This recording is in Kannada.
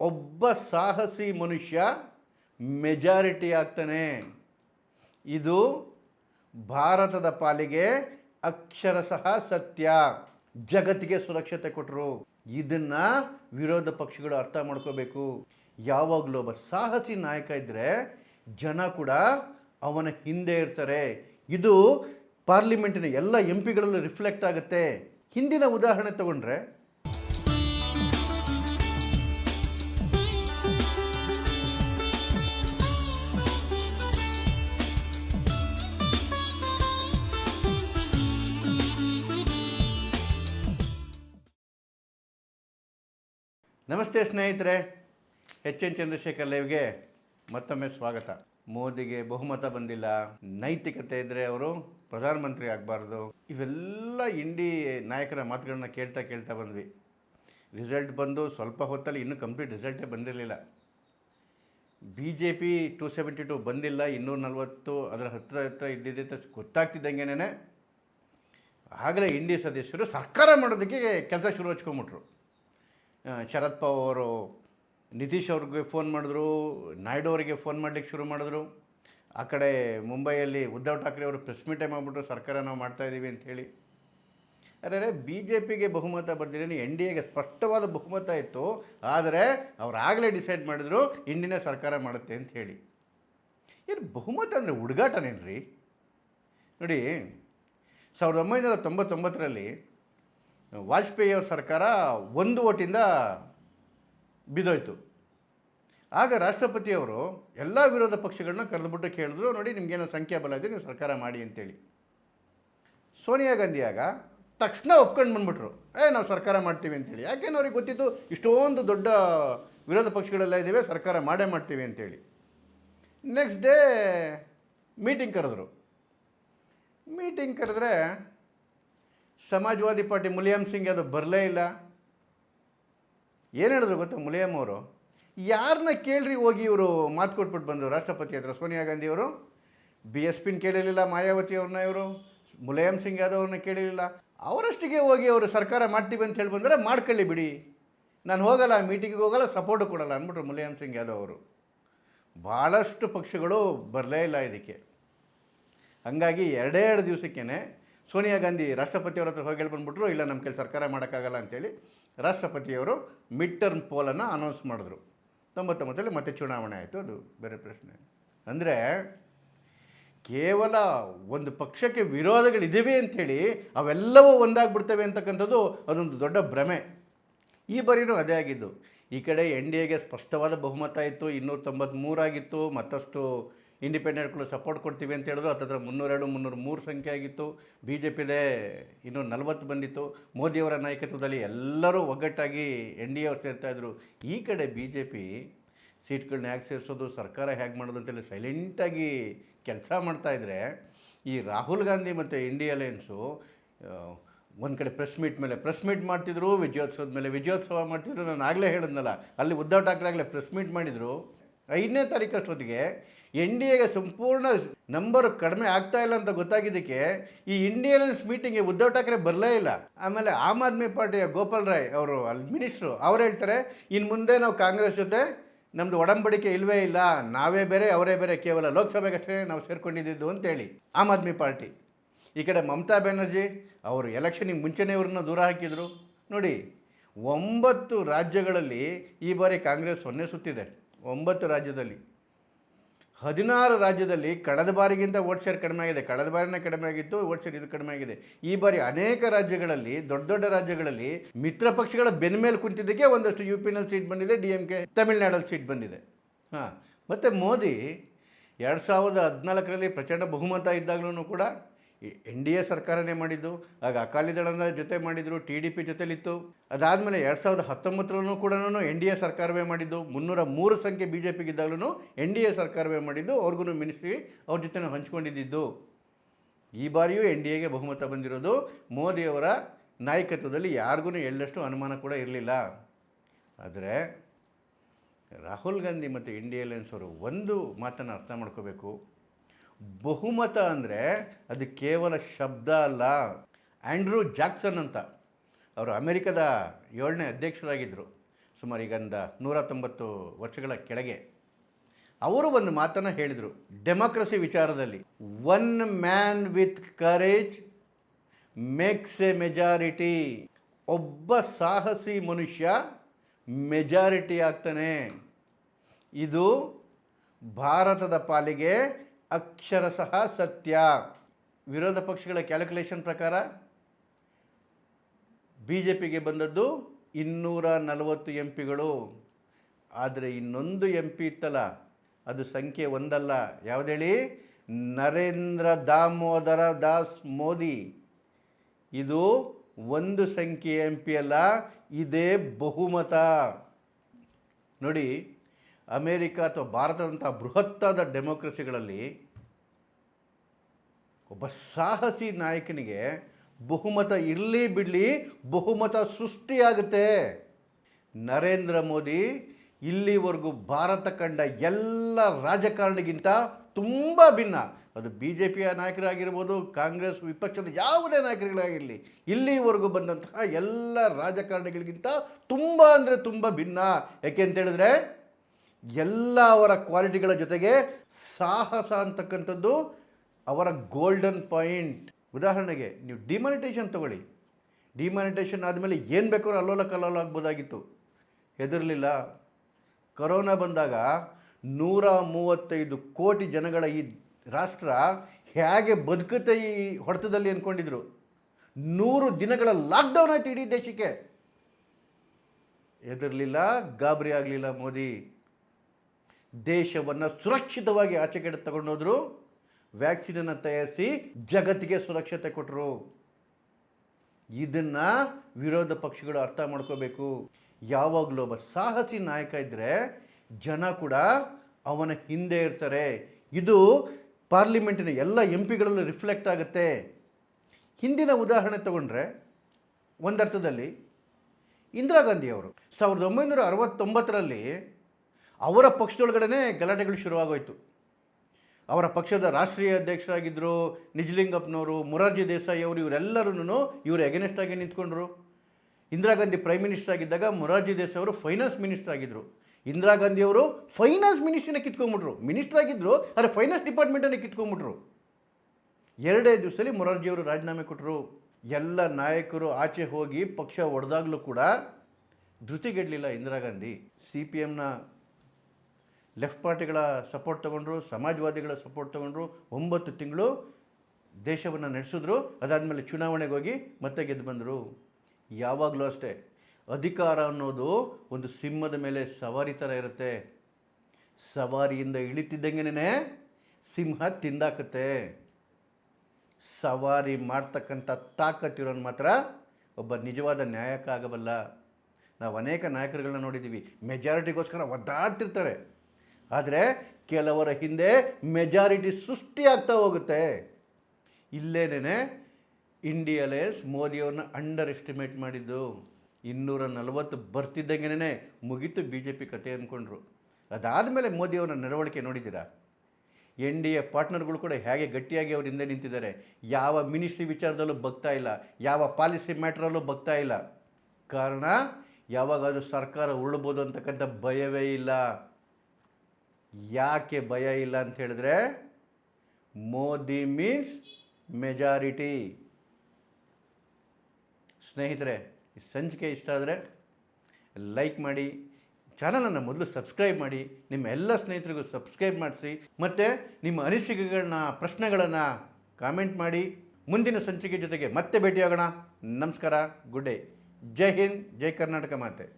ಒಬ್ಬ ಸಾಹಸಿ ಮನುಷ್ಯ ಮೆಜಾರಿಟಿ ಆಗ್ತಾನೆ. ಇದು ಭಾರತದ ಪಾಲಿಗೆ ಅಕ್ಷರಶಃ ಸತ್ಯ. ಜಗತ್ತಿಗೆ ಸುರಕ್ಷತೆ ಕೊಟ್ಟರು ಇದನ್ನ ವಿರೋಧ ಪಕ್ಷಗಳು ಅರ್ಥ ಮಾಡ್ಕೋಬೇಕು. ಯಾವಾಗಲೂ ಒಬ್ಬ ಸಾಹಸಿ ನಾಯಕ ಇದ್ದರೆ ಜನ ಕೂಡ ಅವನ ಹಿಂದೆ ಇರ್ತಾರೆ. ಇದು ಪಾರ್ಲಿಮೆಂಟಿನ ಎಲ್ಲ ಎಂ ಪಿಗಳಲ್ಲೂ ರಿಫ್ಲೆಕ್ಟ್ ಆಗುತ್ತೆ. ಹಿಂದಿನ ಉದಾಹರಣೆ ತಗೊಂಡ್ರೆ ನಮಸ್ತೆ ಸ್ನೇಹಿತರೆ ಎಚ್ ಎನ್ ಚಂದ್ರಶೇಖರ್ ಲೈವ್ಗೆ ಮತ್ತೊಮ್ಮೆ ಸ್ವಾಗತ. ಮೋದಿಗೆ ಬಹುಮತ ಬಂದಿಲ್ಲ. ನೈತಿಕತೆ ಇದ್ದರೆ ಅವರು ಪ್ರಧಾನಮಂತ್ರಿ ಆಗಬಾರ್ದು. ಇವೆಲ್ಲ ಇಂಡಿ ನಾಯಕರ ಮಾತುಗಳನ್ನ ಕೇಳ್ತಾ ಕೇಳ್ತಾ ಬಂದ್ವಿ. ರಿಸಲ್ಟ್ ಬಂದು ಸ್ವಲ್ಪ ಹೊತ್ತಲ್ಲಿ ಇನ್ನೂ ಕಂಪ್ಲೀಟ್ ರಿಸಲ್ಟೇ ಬಂದಿರಲಿಲ್ಲ. B J P two seventy two ಬಂದಿಲ್ಲ, ಇನ್ನೂರ ನಲ್ವತ್ತು ಅದರ ಹತ್ತಿರ ಹತ್ತಿರ ಇದ್ದಿದ್ದೆ ಅಂತ ಗೊತ್ತಾಗ್ತಿದ್ದಂಗೆನೇ ಆಗಲೇ ಇಂಡಿ ಸದಸ್ಯರು ಸರ್ಕಾರ ಮಾಡೋದಕ್ಕೆ ಕೆಲಸ ಶುರು ಹಚ್ಕೊಂಬಿಟ್ರು. ಶರದ್ ಪವಾರ್ ಅವರು ನಿತೀಶ್ ಅವ್ರಿಗೆ ಫೋನ್ ಮಾಡಿದ್ರು, ನಾಯ್ಡು ಅವರಿಗೆ ಫೋನ್ ಮಾಡಲಿಕ್ಕೆ ಶುರು ಮಾಡಿದ್ರು. ಆ ಕಡೆ ಮುಂಬೈಯಲ್ಲಿ ಉದ್ಧವ್ ಠಾಕ್ರೆ ಅವರು ಪ್ರೆಸ್ ಮೀಟೇ ಮಾಡಿಬಿಟ್ರು ಸರ್ಕಾರ ನಾವು ಮಾಡ್ತಾಯಿದ್ದೀವಿ ಅಂಥೇಳಿ ಅರೆ ಬಿ ಜೆ ಪಿಗೆ ಬಹುಮತ ಬರ್ದಿರೇನು ಎನ್ ಡಿ ಎಗೆ ಸ್ಪಷ್ಟವಾದ ಬಹುಮತ ಇತ್ತು. ಆದರೆ ಅವ್ರು ಆಗಲೇ ಡಿಸೈಡ್ ಮಾಡಿದ್ರು ಇಂಡಿನ ಸರ್ಕಾರ ಮಾಡುತ್ತೆ ಅಂತ ಹೇಳಿ. ಏನು ಬಹುಮತ ಅಂದರೆ ಹುಡುಗಾಟನೇನ್ರಿ? ನೋಡಿ, ಸಾವಿರದ ಒಂಬೈನೂರ ತೊಂಬತ್ತೊಂಬತ್ತರಲ್ಲಿ ವಾಜಪೇಯಿ ಅವ್ರ ಸರ್ಕಾರ ಒಂದು ಓಟಿಂದ ಬಿದ್ದೋಯ್ತು. ಆಗ ರಾಷ್ಟ್ರಪತಿಯವರು ಎಲ್ಲ ವಿರೋಧ ಪಕ್ಷಗಳನ್ನ ಕರೆದುಬಿಟ್ಟು ಕೇಳಿದ್ರು, ನೋಡಿ, ನಿಮಗೇನೋ ಸಂಖ್ಯಾಬಲ ಇದೆ, ನೀವು ಸರ್ಕಾರ ಮಾಡಿ ಅಂತೇಳಿ. ಸೋನಿಯಾ ಗಾಂಧಿ ಆಗ ತಕ್ಷಣ ಒಪ್ಕೊಂಡು ಬಂದ್ಬಿಟ್ರು. ಏ, ನಾವು ಸರ್ಕಾರ ಮಾಡ್ತೀವಿ ಅಂತೇಳಿ. ಯಾಕೆಂದ್ರೆ ಅವ್ರಿಗೆ ಗೊತ್ತಿತ್ತು, ಇಷ್ಟೊಂದು ದೊಡ್ಡ ವಿರೋಧ ಪಕ್ಷಗಳೆಲ್ಲ ಇದ್ದಾವೆ ಸರ್ಕಾರ ಮಾಡೇ ಮಾಡ್ತೀವಿ ಅಂತೇಳಿ. ನೆಕ್ಸ್ಟ್ ಡೇ ಮೀಟಿಂಗ್ ಕರೆದ್ರು. ಮೀಟಿಂಗ್ ಕರೆದ್ರೆ ಸಮಾಜವಾದಿ ಪಾರ್ಟಿ ಮುಲಿಯಂ ಸಿಂಗ್ ಅದು ಬರಲೇ ಇಲ್ಲ. ಏನು ಹೇಳಿದ್ರು ಗೊತ್ತಾ ಮುಲಿಯಂ ಅವರು? ಯಾರನ್ನ ಕೇಳ್ರಿ ಹೋಗಿ ಇವರು ಮಾತು ಕೊಟ್ಬಿಟ್ಟು ಬಂದರು, ರಾಷ್ಟ್ರಪತಿ ಹತ್ರ, ಸೋನಿಯಾ ಗಾಂಧಿ ಅವರು. ಬಿ ಎಸ್ ಪಿನ ಕೇಳಿರಲಿಲ್ಲ ಮಾಯಾವತಿ ಅವ್ರನ್ನ ಇವರು, ಮುಲಾಯಂ ಸಿಂಗ್ ಯಾದವ್ ಅವ್ರನ್ನ ಕೇಳಿರಲಿಲ್ಲ. ಅವರಷ್ಟಿಗೆ ಹೋಗಿ ಅವರು ಸರ್ಕಾರ ಮಾಡ್ತೀವಿ ಅಂತ ಹೇಳಿ ಬಂದರೆ ಮಾಡ್ಕೊಳ್ಳಿ ಬಿಡಿ. ನಾನು ಹೋಗಲ್ಲ, ಮೀಟಿಂಗಿಗೆ ಹೋಗಲ್ಲ ಸಪೋರ್ಟು ಕೊಡಲ್ಲ ಅಂದ್ಬಿಟ್ರು ಮುಲಾಯಂ ಸಿಂಗ್ ಯಾದವ್ ಅವರು. ಭಾಳಷ್ಟು ಪಕ್ಷಗಳು ಬರಲೇ ಇಲ್ಲ ಇದಕ್ಕೆ. ಹಂಗಾಗಿ ಎರಡೇ ಎರಡು ದಿವಸಕ್ಕೇ ಸೋನಿಯಾ ಗಾಂಧಿ ರಾಷ್ಟ್ರಪತಿಯವ್ರ ಹತ್ರ ಹೋಗಿ ಹೇಳ್ಬಂದ್ಬಿಟ್ರು ಇಲ್ಲ ನಮ್ಮ ಕೆಲಸ ಸರ್ಕಾರ ಮಾಡೋಕ್ಕಾಗಲ್ಲ ಅಂತೇಳಿ ರಾಷ್ಟ್ರಪತಿಯವರು ಮಿಡ್ ಟರ್ಮ್ ಪೋಲನ್ನು ಅನೌನ್ಸ್ ಮಾಡಿದ್ರು. ತೊಂಬತ್ತೊಂಬತ್ತರಲ್ಲಿ ಮತ್ತೆ ಚುನಾವಣೆ ಆಯಿತು, ಅದು ಬೇರೆ ಪ್ರಶ್ನೆ. ಅಂದರೆ ಕೇವಲ ಒಂದು ಪಕ್ಷಕ್ಕೆ ವಿರೋಧಗಳಿದ್ದಾವೆ ಅಂಥೇಳಿ ಅವೆಲ್ಲವೂ ಒಂದಾಗ್ಬಿಡ್ತವೆ ಅಂತಕ್ಕಂಥದ್ದು ಅದೊಂದು ದೊಡ್ಡ ಭ್ರಮೆ. ಈ ಬಾರಿನೂ ಅದೇ ಆಗಿದ್ದು. ಈ ಕಡೆ ಎನ್ ಡಿ ಎಗೆ ಸ್ಪಷ್ಟವಾದ ಬಹುಮತ ಇತ್ತು ಇನ್ನೂರ ತೊಂಬತ್ತ್ಮೂರಾಗಿತ್ತು ಮತ್ತಷ್ಟು ಇಂಡಿಪೆಂಡೆಂಟ್ಗಳು ಸಪೋರ್ಟ್ ಕೊಡ್ತೀವಿ ಅಂತ ಹೇಳಿದ್ರು. ಹತ್ತತ್ರ ಮುನ್ನೂರೆರಡು ಮುನ್ನೂರ ಮೂರು ಸಂಖ್ಯೆ ಆಗಿತ್ತು. ಬಿ ಜೆ ಪಿದೇ ಇನ್ನೂರ ನಲವತ್ತು ಬಂದಿತ್ತು. ಮೋದಿಯವರ ನಾಯಕತ್ವದಲ್ಲಿ ಎಲ್ಲರೂ ಒಗ್ಗಟ್ಟಾಗಿ ಎನ್ ಡಿ ಎ ಸೇರ್ತಾಯಿದ್ರು ಈ ಕಡೆ ಬಿ ಜೆ ಪಿ ಸೀಟ್ಗಳನ್ನ ಹೇಗೆ ಸೇರಿಸೋದು? ಸರ್ಕಾರ ಹ್ಯಾಕ್ ಮಾಡೋದು ಅಂತೇಳಿ ಸೈಲೆಂಟಾಗಿ ಕೆಲಸ ಮಾಡ್ತಾಯಿದ್ರೆ ಈ ರಾಹುಲ್ ಗಾಂಧಿ ಮತ್ತು ಇಂಡಿಯಾ ಅಲಯನ್ಸು ಒಂದು ಕಡೆ ಪ್ರೆಸ್ ಮೀಟ್ ಮೇಲೆ ಪ್ರೆಸ್ ಮೀಟ್ ಮಾಡ್ತಿದ್ರು, ವಿಜಯೋತ್ಸವದ ಮೇಲೆ, ವಿಜಯೋತ್ಸವ ಮಾಡ್ತಿದ್ರು. ನಾನು ಆಗಲೇ ಹೇಳಿದ್ನಲ್ಲ, ಅಲ್ಲಿ ಉದ್ಧವ್ ಠಾಕ್ರೆ ಆಗಲೇ ಪ್ರೆಸ್ ಮೀಟ್ ಮಾಡಿದರು. ಐದನೇ ತಾರೀಕು ಅಷ್ಟೊತ್ತಿಗೆ ಎನ್ ಡಿ ಎಗೆ ಸಂಪೂರ್ಣ ನಂಬರ್ ಕಡಿಮೆ ಆಗ್ತಾ ಇಲ್ಲ ಅಂತ ಗೊತ್ತಾಗಿದ್ದಕ್ಕೆ ಈ ಇಂಡಿಯನ್ಸ್ ಮೀಟಿಂಗ್ಗೆ ಉದ್ಧವ್ ಠಾಕ್ರೆ ಬರಲೇ ಇಲ್ಲ. ಆಮೇಲೆ ಆಮ್ ಆದ್ಮಿ ಪಾರ್ಟಿಯ ಗೋಪಾಲ್ ರಾಯ್ ಅವರು, ಅಲ್ಲಿ ಮಿನಿಸ್ಟ್ರು ಅವ್ರು ಹೇಳ್ತಾರೆ ಇನ್ನು ಮುಂದೆ ನಾವು ಕಾಂಗ್ರೆಸ್ ಜೊತೆ ನಮ್ಮದು ಒಡಂಬಡಿಕೆ ಇಲ್ಲವೇ ಇಲ್ಲ, ನಾವೇ ಬೇರೆ, ಅವರೇ ಬೇರೆ, ಕೇವಲ ಲೋಕಸಭೆಗಷ್ಟೇ ನಾವು ಸೇರ್ಕೊಂಡಿದ್ದು ಅಂತೇಳಿ ಆಮ್ ಆದ್ಮಿ ಪಾರ್ಟಿ. ಈ ಕಡೆ ಮಮತಾ ಬ್ಯಾನರ್ಜಿ ಅವರು ಎಲೆಕ್ಷನಿಗೆ ಮುಂಚೆನೇ ಇವ್ರನ್ನ ದೂರ ಹಾಕಿದರು. ನೋಡಿ, ಒಂಬತ್ತು ರಾಜ್ಯಗಳಲ್ಲಿ ಈ ಬಾರಿ ಕಾಂಗ್ರೆಸ್ ಸೊನ್ನೆ ಸುತ್ತಿದೆ. ಒಂಬತ್ತು ರಾಜ್ಯದಲ್ಲಿ, ಹದಿನಾರು ರಾಜ್ಯದಲ್ಲಿ ಕಳೆದ ಬಾರಿಗಿಂತ ವೋಟ್ ಶೇರ್ ಕಡಿಮೆ ಆಗಿದೆ. ಕಳೆದ ಬಾರಿನೇ ಕಡಿಮೆ ಆಗಿತ್ತು, ವೋಟ್ ಶೇರ್ ಇದು ಕಡಿಮೆ ಆಗಿದೆ. ಈ ಬಾರಿ ಅನೇಕ ರಾಜ್ಯಗಳಲ್ಲಿ, ದೊಡ್ಡ ದೊಡ್ಡ ರಾಜ್ಯಗಳಲ್ಲಿ ಮಿತ್ರ ಪಕ್ಷಗಳ ಬೆನ್ನ ಕುಂತಿದ್ದಕ್ಕೆ ಒಂದಷ್ಟು ಯು ಪಿನಲ್ಲಿ ಸೀಟ್ ಬಂದಿದೆ ಡಿ ಎಂ ಕೆ ತಮಿಳ್ನಾಡಲ್ಲಿ ಸೀಟ್ ಬಂದಿದೆ. ಹಾಂ, ಮತ್ತು ಮೋದಿ ಎರಡು ಸಾವಿರದ ಹದಿನಾಲ್ಕರಲ್ಲಿ ಪ್ರಚಂಡ ಬಹುಮತ ಇದ್ದಾಗಲೂ ಕೂಡ ಎನ್ ಡಿ ಎ ಸರ್ಕಾರನೇ ಮಾಡಿದ್ದು, ಆಗ ಅಕಾಲಿ ದಳನ ಜೊತೆ ಮಾಡಿದರು, ಟಿ ಡಿ ಪಿ ಜೊತೆಲಿತ್ತು. ಅದಾದಮೇಲೆ ಎರಡು ಸಾವಿರದ ಹತ್ತೊಂಬತ್ತರಲ್ಲೂ ಕೂಡ ಎನ್ ಡಿ ಎ ಸರ್ಕಾರವೇ ಮಾಡಿದ್ದು. ಮುನ್ನೂರ ಮೂರು ಸಂಖ್ಯೆ ಬಿ ಜೆ ಪಿಗಿದ್ದಾಗಲೂ ಎನ್ ಡಿ ಎ ಸರ್ಕಾರವೇ ಮಾಡಿದ್ದು. ಅವ್ರಿಗೂ ಮಿನಿಸ್ಟ್ರಿ ಅವ್ರ ಜೊತೆ ಹಂಚ್ಕೊಂಡಿದ್ದು ಈ ಬಾರಿಯೂ ಎನ್ ಡಿ ಎಗೆ ಬಹುಮತ ಬಂದಿರೋದು ಮೋದಿಯವರ ನಾಯಕತ್ವದಲ್ಲಿ ಯಾರಿಗೂ ಎಳ್ಳಷ್ಟು ಅನುಮಾನ ಕೂಡ ಇರಲಿಲ್ಲ. ಆದರೆ ರಾಹುಲ್ ಗಾಂಧಿ ಮತ್ತು ಇಂಡಿಯಾ ಅಲಯನ್ಸ್ ಅವರು ಒಂದು ಮಾತನ್ನು ಅರ್ಥ ಮಾಡ್ಕೋಬೇಕು. ಬಹುಮತ ಅಂದರೆ ಅದು ಕೇವಲ ಶಬ್ದ ಅಲ್ಲ. ಆ್ಯಂಡ್ರೂ ಜಾಕ್ಸನ್ ಅಂತ ಅವರು ಅಮೆರಿಕದ ಏಳನೇ ಅಧ್ಯಕ್ಷರಾಗಿದ್ದರು, ಸುಮಾರು ಈಗಂದ ನೂರ ತೊಂಬತ್ತು ವರ್ಷಗಳ ಕೆಳಗೆ. ಅವರು ಒಂದು ಮಾತನ್ನು ಹೇಳಿದರು ಡೆಮೋಕ್ರಸಿ ವಿಚಾರದಲ್ಲಿ. One man with courage makes a majority. ಒಬ್ಬ ಸಾಹಸಿ ಮನುಷ್ಯ ಮೆಜಾರಿಟಿ ಆಗ್ತಾನೆ. ಇದು ಭಾರತದ ಪಾಲಿಗೆ ಅಕ್ಷರಶಃ ಸತ್ಯ. ವಿರೋಧ ಪಕ್ಷಗಳ ಕ್ಯಾಲ್ಕುಲೇಷನ್ ಪ್ರಕಾರ ಬಿ ಜೆ ಪಿಗೆ ಬಂದದ್ದು ಇನ್ನೂರ ನಲವತ್ತು ಎಂ ಪಿಗಳು ಆದರೆ ಇನ್ನೊಂದು ಎಂ ಪಿ ಇತ್ತಲ್ಲ, ಅದು ಸಂಖ್ಯೆ ಒಂದಲ್ಲ. ಯಾವುದೇಳಿ? ನರೇಂದ್ರ ದಾಮೋದರ ದಾಸ್ ಮೋದಿ. ಇದು ಒಂದು ಸಂಖ್ಯೆ ಎಂ ಪಿ ಅಲ್ಲ, ಇದೇ ಬಹುಮತ. ನೋಡಿ ಅಮೇರಿಕ ಅಥವಾ ಭಾರತದಂಥ ಬೃಹತ್ತಾದ ಡೆಮೋಕ್ರಸಿಗಳಲ್ಲಿ ಒಬ್ಬ ಸಾಹಸಿ ನಾಯಕನಿಗೆ ಬಹುಮತ ಇರಲಿ ಬಿಡಲಿ, ಬಹುಮತ ಸೃಷ್ಟಿಯಾಗುತ್ತೆ. ನರೇಂದ್ರ ಮೋದಿ ಇಲ್ಲಿವರೆಗೂ ಭಾರತ ಕಂಡ ಎಲ್ಲ ರಾಜಕಾರಣಿಗಿಂತ ತುಂಬ ಭಿನ್ನ. ಅದು ಬಿ ಜೆ ಪಿಯ ನಾಯಕರಾಗಿರ್ಬೋದು, ಕಾಂಗ್ರೆಸ್ ವಿಪಕ್ಷದ ಯಾವುದೇ ನಾಯಕರುಗಳಾಗಿರಲಿ ಇಲ್ಲಿವರೆಗೂ ಬಂದಂತಹ ಎಲ್ಲ ರಾಜಕಾರಣಿಗಳಿಗಿಂತ ತುಂಬ ಅಂದರೆ ತುಂಬ ಭಿನ್ನ. ಯಾಕೆ ಅಂತ ಹೇಳಿದ್ರೆ ಎಲ್ಲ ಅವರ ಕ್ವಾಲಿಟಿಗಳ ಜೊತೆಗೆ ಸಾಹಸ ಅಂತಕ್ಕಂಥದ್ದು ಅವರ ಗೋಲ್ಡನ್ ಪಾಯಿಂಟ್ ಉದಾಹರಣೆಗೆ, ನೀವು ಡಿಮಾನಿಟೇಷನ್ ತಗೊಳ್ಳಿ. ಡಿಮಾನಿಟೇಷನ್ ಆದಮೇಲೆ ಏನು ಬೇಕಾದ್ರೂ ಅಲ್ಲೋಲ ಕಲ್ಲೋಲ ಆಗ್ಬೋದಾಗಿತ್ತು. ಹೆದರಲಿಲ್ಲ. ಕರೋನಾ ಬಂದಾಗ ನೂರ ಮೂವತ್ತೈದು ಕೋಟಿ ಜನಗಳ ಈ ರಾಷ್ಟ್ರ ಹೇಗೆ ಬದುಕುತ್ತೆ ಈ ಹೊಡೆತದಲ್ಲಿ ಅಂದ್ಕೊಂಡಿದ್ರು ನೂರು ದಿನಗಳ ಲಾಕ್ಡೌನ್ ಆಯ್ತು ಇಡೀ ದೇಶಕ್ಕೆ. ಹೆದರಲಿಲ್ಲ, ಗಾಬರಿ ಆಗಲಿಲ್ಲ ಮೋದಿ. ದೇಶವನ್ನು ಸುರಕ್ಷಿತವಾಗಿ ಆಚೆ ಕಡೆ ತಗೊಂಡೋದ್ರು ವ್ಯಾಕ್ಸಿನನ್ನು ತಯಾರಿಸಿ ಜಗತ್ತಿಗೆ ಸುರಕ್ಷತೆ ಕೊಟ್ಟರು ಇದನ್ನು ವಿರೋಧ ಪಕ್ಷಗಳು ಅರ್ಥ ಮಾಡ್ಕೋಬೇಕು. ಯಾವಾಗಲೂ ಒಬ್ಬ ಸಾಹಸಿ ನಾಯಕ ಇದ್ದರೆ ಜನ ಕೂಡ ಅವನ ಹಿಂದೆ ಇರ್ತಾರೆ. ಇದು ಪಾರ್ಲಿಮೆಂಟಿನ ಎಲ್ಲ ಎಂ ಪಿಗಳಲ್ಲೂ ರಿಫ್ಲೆಕ್ಟ್ ಆಗುತ್ತೆ. ಹಿಂದಿನ ಉದಾಹರಣೆ ತಗೊಂಡ್ರೆ ಒಂದರ್ಥದಲ್ಲಿ ಇಂದಿರಾ ಗಾಂಧಿಯವರು ಸಾವಿರದ ಒಂಬೈನೂರ ಅರವತ್ತೊಂಬತ್ತರಲ್ಲಿ ಅವರ ಪಕ್ಷದೊಳಗಡೆ ಗಲಾಟೆಗಳು ಶುರುವಾಗೋಯ್ತು. ಅವರ ಪಕ್ಷದ ರಾಷ್ಟ್ರೀಯ ಅಧ್ಯಕ್ಷರಾಗಿದ್ದರು ನಿಜಲಿಂಗಪ್ಪನವರು, ಮೊರಾರ್ಜಿ ದೇಸಾಯಿ ಅವರು ಇವರೆಲ್ಲರೂ ಇವರು ಎಗೇನೆಸ್ಟ್ ಆಗಿ ನಿಂತ್ಕೊಂಡ್ರು. ಇಂದಿರಾ ಗಾಂಧಿ ಪ್ರೈಮ್ ಮಿನಿಸ್ಟರ್ ಆಗಿದ್ದಾಗ ಮೊರಾರ್ಜಿ ದೇಸಾಯಿ ಅವರು ಫೈನಾನ್ಸ್ ಮಿನಿಸ್ಟರ್ ಆಗಿದ್ದರು ಇಂದಿರಾ ಗಾಂಧಿ ಅವರು ಫೈನಾನ್ಸ್ ಮಿನಿಸ್ಟ್ರಿನ ಕಿತ್ಕೊಂಡ್ಬಿಟ್ರು. ಮಿನಿಸ್ಟರ್ ಆಗಿದ್ದರು ಆದರೆ ಫೈನಾನ್ಸ್ ಡಿಪಾರ್ಟ್ಮೆಂಟನ್ನು ಕಿತ್ಕೊಂಡ್ಬಿಟ್ರು. ಎರಡೇ ದಿವಸದಲ್ಲಿ ಮೊರಾರ್ಜಿಯವರು ರಾಜೀನಾಮೆ ಕೊಟ್ಟರು ಎಲ್ಲ ನಾಯಕರು ಆಚೆ ಹೋಗಿ ಪಕ್ಷ ಒಡೆದಾಗಲೂ ಕೂಡ ಧೃತಿಗೆಡಲಿಲ್ಲ ಇಂದಿರಾ ಗಾಂಧಿ. ಸಿ ಪಿ ಎಮ್ನ ಲೆಫ್ಟ್ ಪಾರ್ಟಿಗಳ ಸಪೋರ್ಟ್ ತೊಗೊಂಡ್ರು, ಸಮಾಜವಾದಿಗಳ ಸಪೋರ್ಟ್ ತೊಗೊಂಡ್ರು, ಒಂಬತ್ತು ತಿಂಗಳು ದೇಶವನ್ನು ನಡೆಸಿದ್ರು, ಅದಾದಮೇಲೆ ಚುನಾವಣೆಗೆ ಹೋಗಿ ಮತ್ತೆ ಗೆದ್ದು ಬಂದರು. ಯಾವಾಗಲೂ ಅಷ್ಟೇ, ಅಧಿಕಾರ ಅನ್ನೋದು ಒಂದು ಸಿಂಹದ ಮೇಲೆ ಸವಾರಿ ಥರ ಇರುತ್ತೆ. ಸವಾರಿಯಿಂದ ಇಳಿತಿದ್ದಂಗೆನೇ ಸಿಂಹ ತಿಂದಾಕತ್ತೆ. ಸವಾರಿ ಮಾಡ್ತಕ್ಕಂಥ ತಾಕತ್ತಿರೋನು ಮಾತ್ರ ಒಬ್ಬ ನಿಜವಾದ ನ್ಯಾಯಕ್ಕಾಗಬಲ್ಲ ನಾವು ಅನೇಕ ನಾಯಕರುಗಳನ್ನ ನೋಡಿದ್ದೀವಿ ಮೆಜಾರಿಟಿಗೋಸ್ಕರ ಒದ್ದಾಡ್ತಿರ್ತಾರೆ. ಆದರೆ ಕೆಲವರ ಹಿಂದೆ ಮೆಜಾರಿಟಿ ಸೃಷ್ಟಿಯಾಗ್ತಾ ಹೋಗುತ್ತೆ. ಇಲ್ಲೇನೇ ಇಂಡಿಯಾ ಅಲಯನ್ಸ್ ಮೋದಿಯವ್ರನ್ನ ಅಂಡರ್ ಎಸ್ಟಿಮೇಟ್ ಮಾಡಿದ್ದು. ಇನ್ನೂರ ನಲವತ್ತು ಬರ್ತಿದ್ದಂಗೆನೇ ಮುಗೀತು ಬಿ ಜೆ ಪಿ ಕತೆ ಅಂದ್ಕೊಂಡ್ರು ಅದಾದಮೇಲೆ ಮೋದಿಯವರ ನಡವಳಿಕೆ ನೋಡಿದ್ದೀರಾ? ಎನ್ ಡಿ ಎ ಪಾರ್ಟ್ನರ್ಗಳು ಕೂಡ ಹೇಗೆ ಗಟ್ಟಿಯಾಗಿ ಅವ್ರ ಹಿಂದೆ ನಿಂತಿದ್ದಾರೆ. ಯಾವ ಮಿನಿಸ್ಟ್ರಿ ವಿಚಾರದಲ್ಲೂ ಬಗ್ತಾ ಇಲ್ಲ. ಯಾವ ಪಾಲಿಸಿ ಮ್ಯಾಟ್ರಲ್ಲೂ ಬಗ್ತಾ ಇಲ್ಲ. ಕಾರಣ, ಯಾವಾಗಾದರೂ ಸರ್ಕಾರ ಉರುಳ್ಬೋದು ಅಂತಕ್ಕಂಥ ಭಯವೇ ಇಲ್ಲ. ಯಾಕೆ ಭಯ ಇಲ್ಲ ಅಂತ ಹೇಳಿದ್ರೆ ಮೋದಿ ಮೀನ್ಸ್ ಮೆಜಾರಿಟಿ. ಸ್ನೇಹಿತರೆ ಸಂಚಿಕೆ ಇಷ್ಟ ಆದರೆ ಲೈಕ್ ಮಾಡಿ ಚಾನಲನ್ನು ಮೊದಲು ಸಬ್ಸ್ಕ್ರೈಬ್ ಮಾಡಿ, ನಿಮ್ಮ ಎಲ್ಲ ಸ್ನೇಹಿತರಿಗೂ ಸಬ್ಸ್ಕ್ರೈಬ್ ಮಾಡಿಸಿ, ಮತ್ತು ನಿಮ್ಮ ಅನಿಸಿಕೆಗಳನ್ನ, ಪ್ರಶ್ನೆಗಳನ್ನು ಕಾಮೆಂಟ್ ಮಾಡಿ. ಮುಂದಿನ ಸಂಚಿಕೆ ಜೊತೆಗೆ ಮತ್ತೆ ಭೇಟಿಯಾಗೋಣ. ನಮಸ್ಕಾರ, ಗುಡ್ ಡೇ. ಜೈ ಹಿಂದ್, ಜೈ ಕರ್ನಾಟಕ ಮಾತೆ.